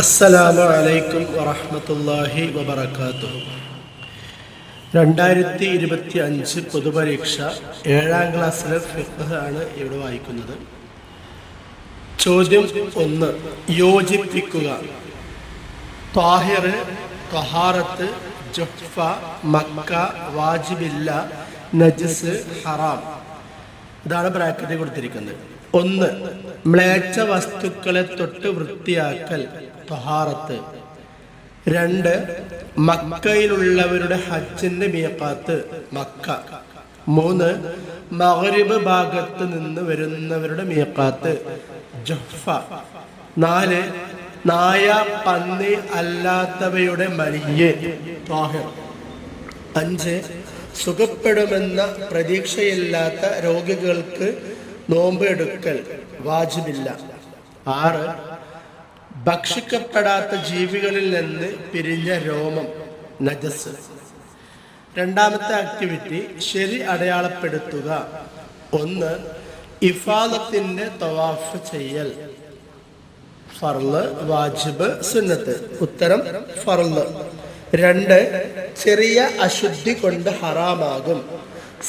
അസ്സലാമു അലൈക്കും വറഹ്മത്തുള്ളാഹി വബർക്കാത്തു രണ്ടായിരത്തി ഇരുപത്തി അഞ്ച് പൊതുപരീക്ഷ ഏഴാം ക്ലാസ്സിലെ ഫിഖ് ആണ് ഇവിടെ വായിക്കുന്നത്. ചോദ്യം ഒന്ന് യോജിപ്പിക്കുക. ത്വാഹിർ ത്വഹാറത്ത് ജുഹ്ഫ മക്ക വാജിബില്ല നജസ് ഹറാം. ഇതാണ് ബ്രാക്കറ്റിൽ കൊടുത്തിരിക്കുന്നത്. ഒന്ന് മ്ലേച്ഛ വസ്തുക്കളെ തൊട്ട് വൃത്തിയാക്കൽ. ത്വഹാറത്ത് രണ്ട് മക്കയിലുള്ളവരുടെ ഹജ്ജിന്റെ മീക്കാത്ത് മക്ക. മൂന്ന് മഹരിബ് ഭാഗത്ത് നിന്ന് വരുന്നവരുടെ മീക്കാത്ത് ജഫ നാല് നായ പന്നി അല്ലാത്തവയുടെ മരിയ അഞ്ച് സുഖപ്പെടുമെന്ന പ്രതീക്ഷയില്ലാത്ത രോഗികൾക്ക് നോമ്പ് എടുക്കൽ വാജിബില്ല. ആറ് ഭക്ഷിക്കപ്പെടാത്ത ജീവികളിൽ നിന്ന് പിരിഞ്ഞ രോമം നജസ്. രണ്ടാമത്തെ ആക്ടിവിറ്റി ശരി അടയാളപ്പെടുത്തുക. ഒന്ന് ഇഫാദത്തിന്റെ തവാഫ് ചെയ്യൽ. ഫർൾ വാജിബ് സുന്നത്ത്. ഉത്തരം ഫർൾ. രണ്ട് ചെറിയ അശുദ്ധി കൊണ്ട് ഹറാമാകും.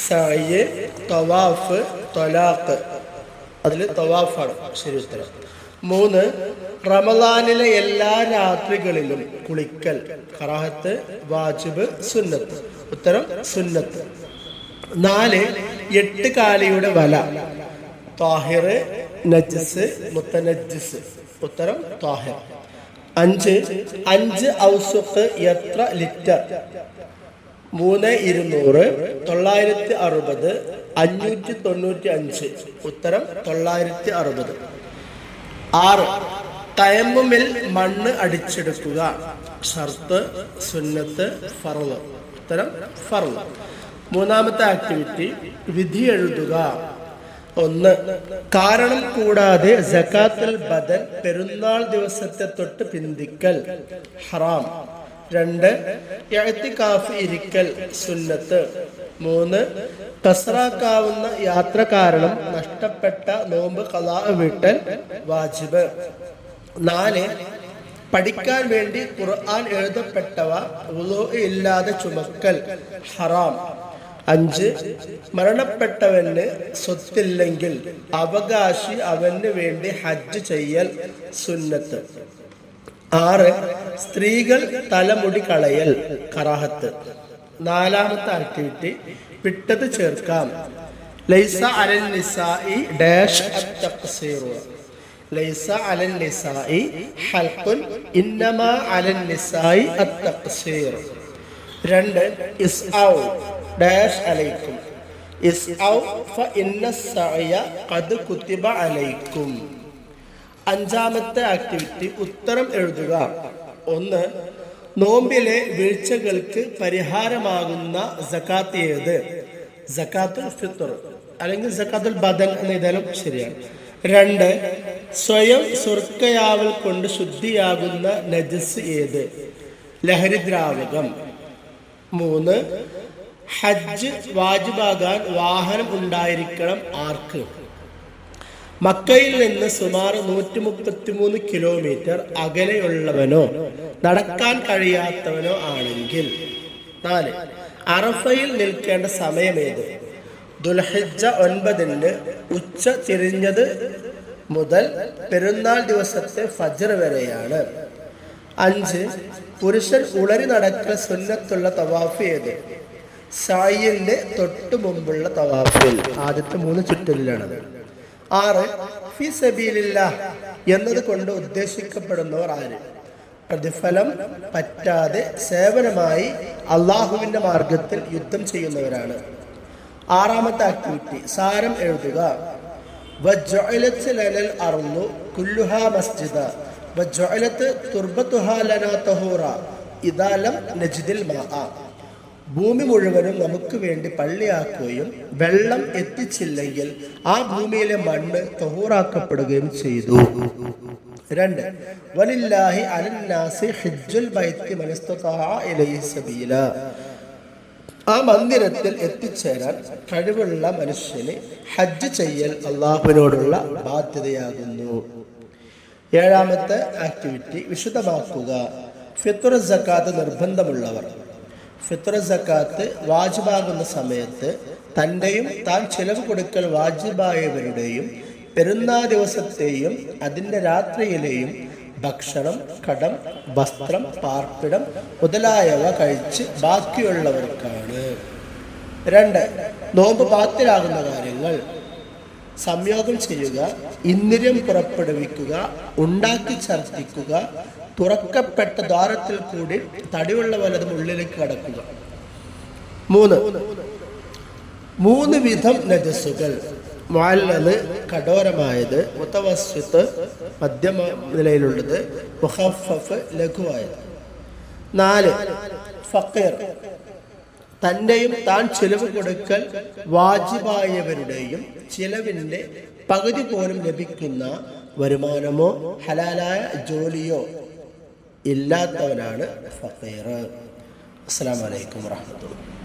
സായ് തവാഫ് തൊലാക്ക് അതിൽ തവാഫാണ് ശരി ഉത്തരം. മൂന്ന് റമദാനിലെ എല്ലാ രാത്രികളിലും കുളിക്കൽ. കറാഹത്ത് വാജിബ് സുന്നത്ത്. ഉത്തരം സുന്നത്ത്. നാല് എട്ട് കാലിയുടെ വല. താഹിർ നജസ് മുത്തനജിസ്. ഉത്തരം താഹിർ. അഞ്ച് അഞ്ച് ഔസുക്ക് എത്ര ലിറ്റർ? മൂന്ന് ഇരുന്നൂറ്. തൊള്ളായിരത്തി അറുപത്. അഞ്ഞൂറ്റി തൊണ്ണൂറ്റി അഞ്ച്. ഉത്തരം തൊള്ളായിരത്തി അറുപത്. ആറ്. തയമ്മുമിൽ മണ്ണ് അടിച്ചെടുക്കുക. ഷർത്ത് സുന്നത്ത് ഫറവ് ഉത്തരം ഫറവ് മൂന്നാമത്തെ ആക്ടിവിറ്റി വിധി എഴുതുക. ഒന്ന് കാരണം കൂടാതെ ജക്കാത്തിൽ ബദൽ പെരുന്നാൾ ദിവസത്തെ തൊട്ട് പിന്തിക്കൽ. ഹറാം. രണ്ട് എഴുത്തിക്കാഫ് ഇരിക്കൽ സുന്നത്ത്. മൂന്ന് കസറാക്കാവുന്ന യാത്ര കാരണം നഷ്ടപ്പെട്ട നോമ്പ് കലാ വിട്ടൽ വാജിബ്. നാല് പഠിക്കാൻ വേണ്ടി ഖുർആൻ എഴുതപ്പെട്ടവ ഇല്ലാതെ ചുമക്കൽ ഹറാം. അഞ്ച് മരണപ്പെട്ടവന് സ്വത്തില്ലെങ്കിൽ അവകാശി അവന് വേണ്ടി ഹജ്ജ് ചെയ്യൽ സുന്നത്ത്. ആറ് സ്ത്രീകൾ തലമുടി കളയൽ കറാഹത്ത്. നാലാമത്തെ ആക്ടിവിറ്റി വിട്ടത് ചേർക്കാം. ലൈസ അലൻ നിസായി ഡാഷ് ലൈസ അലൻ നിസായി ഹൽഖുൻ ഇന്നമാ അലൻ നിസായി അത്തഖ്സീർ രണ്ട് ഇസ് ഔ ഡാഷ് അലൈക്കും. ഇസ് ഔ ഫ ഇന്ന സഅയ ഖദ് കുതിബ അലൈക്കും. അഞ്ചാമത്തെ ആക്ടിവിറ്റി ഉത്തരം എഴുതുക. ഒന്ന് നോമ്പിലെ വീഴ്ചകൾക്ക് പരിഹാരമാകുന്ന സക്കാത്ത് ഏത്? സക്കാത്തുൽ ഫിത്തർ അല്ലെങ്കിൽ സക്കാത്തുൽ ബദൽ എന്ന് ശരിയാണ്. രണ്ട് സ്വയം സുർക്കയാവൽ കൊണ്ട് ശുദ്ധിയാകുന്ന നജസ് ഏത്? ലഹരിദ്രാവകം മൂന്ന് ഹജ്ജ് വാജിബാകാൻ വാഹനം ഉണ്ടായിരിക്കണം ആർക്ക്? മക്കയിൽ നിന്ന് സുമാർ നൂറ്റി മുപ്പത്തി മൂന്ന് കിലോമീറ്റർ അകലെയുള്ളവനോ നടക്കാൻ കഴിയാത്തവനോ ആണെങ്കിൽ. നാല് അറഫയിൽ നിൽക്കേണ്ട സമയമേത്? ദുൽഹജ്ജ ഒൻപതിന് ഉച്ച തിരിഞ്ഞത് മുതൽ പെരുന്നാൾ ദിവസത്തെ ഫജർ വരെയാണ്. അഞ്ച് പുരുഷൻ ഉളരി നടക്കൽ സുന്നത്തുള്ള തവാഫ് ഏത്? സായിന്റെ തൊട്ടു മുമ്പുള്ള തവാഫിൽ. ആദ്യത്തെ മൂന്ന് ചുറ്റലിലാണത്. ആറ് ഫിസബീലില്ല എന്നത് കൊണ്ട് ഉദ്ദേശിക്കപ്പെടുന്നവർ ആര്? പ്രതിഫലം പറ്റാതെ സേവനമായി അള്ളാഹുവിന്റെ മാർഗത്തിൽ യുദ്ധം ചെയ്യുന്നവരാണ്. ആറാമത്തെ ആക്ടിവിറ്റി സാരം എഴുതുക. തുർബത്തുഹാ ലനാ തഹൂറ. ഇദാലം നജ്ദിൽ മാഅ. ഭൂമി മുഴുവനും നമുക്ക് വേണ്ടി പള്ളിയാക്കുകയും വെള്ളം എത്തിച്ചില്ലെങ്കിൽ ആ ഭൂമിയിലെ മണ്ണ് തോറാക്കപ്പെടുകയും ചെയ്തു. രണ്ട് വലില്ലാഹി അലന്നാസി ഹിജ്ജുൽ ബൈത്തി മനസ്തതാഅ ഇലൈഹി സബീല. ആ മന്ദിരത്തിൽ എത്തിച്ചേരാൻ കഴിവുള്ള മനുഷ്യന് ഹജ്ജ് ചെയ്യൽ അള്ളാഹുവിനോടുള്ള ബാധ്യതയാകുന്നു. ഏഴാമത്തെ ആക്ടിവിറ്റി വിശദമാക്കുക ഫിത്തുർ സക്കാത്ത് നിർബന്ധമുള്ളവർ. ഫിത്തുർ സക്കാത്ത് വാജിബാകുന്ന സമയത്ത് തന്റെയും താൻ ചിലവ് കൊടുക്കൽ വാജിബായവരുടെയും പെരുന്നാ ദിവസത്തെയും അതിന്റെ രാത്രിയിലെയും ഭക്ഷണം കടം വസ്ത്രം പാർപ്പിടം മുതലായവ കഴിച്ച് ബാക്കിയുള്ളവർക്കാണ്. രണ്ട് നോമ്പ് പാത്തിലാകുന്ന കാര്യങ്ങൾ. സംയോഗം ചെയ്യുക ഇന്ദ്രിയം പുറപ്പെടുവിക്കുക ഉണ്ടാക്കി ഛർദ്ദിക്കുക തുറക്കപ്പെട്ട ദ്വാരത്തിൽ കൂടി തടിയുള്ള വലതും ഉള്ളിലേക്ക് കടക്കുക. മൂന്ന്. മൂന്ന് വിധം നജസ്സുകൾ. മുഅല്ലല് കഠോരമായത് ഉത്തവസ്വത്ത് മധ്യമ നിലയിലുള്ളത് മുഹഫഫ് ലഘുവായത്. നാല്. ഫക്കീർ. തന്റെയും താൻ ചെലവ് കൊടുക്കൽ വാജിബായവരുടെയും ചിലവിന്റെ പകുതി പോലും ലഭിക്കുന്ന വരുമാനമോ ഹലാലായ ജോലിയോ ഇല്ലാത്തവനാണ് ഫക്കീർ അസ്സാം വലൈക്കും വാഹമത്തുള്ള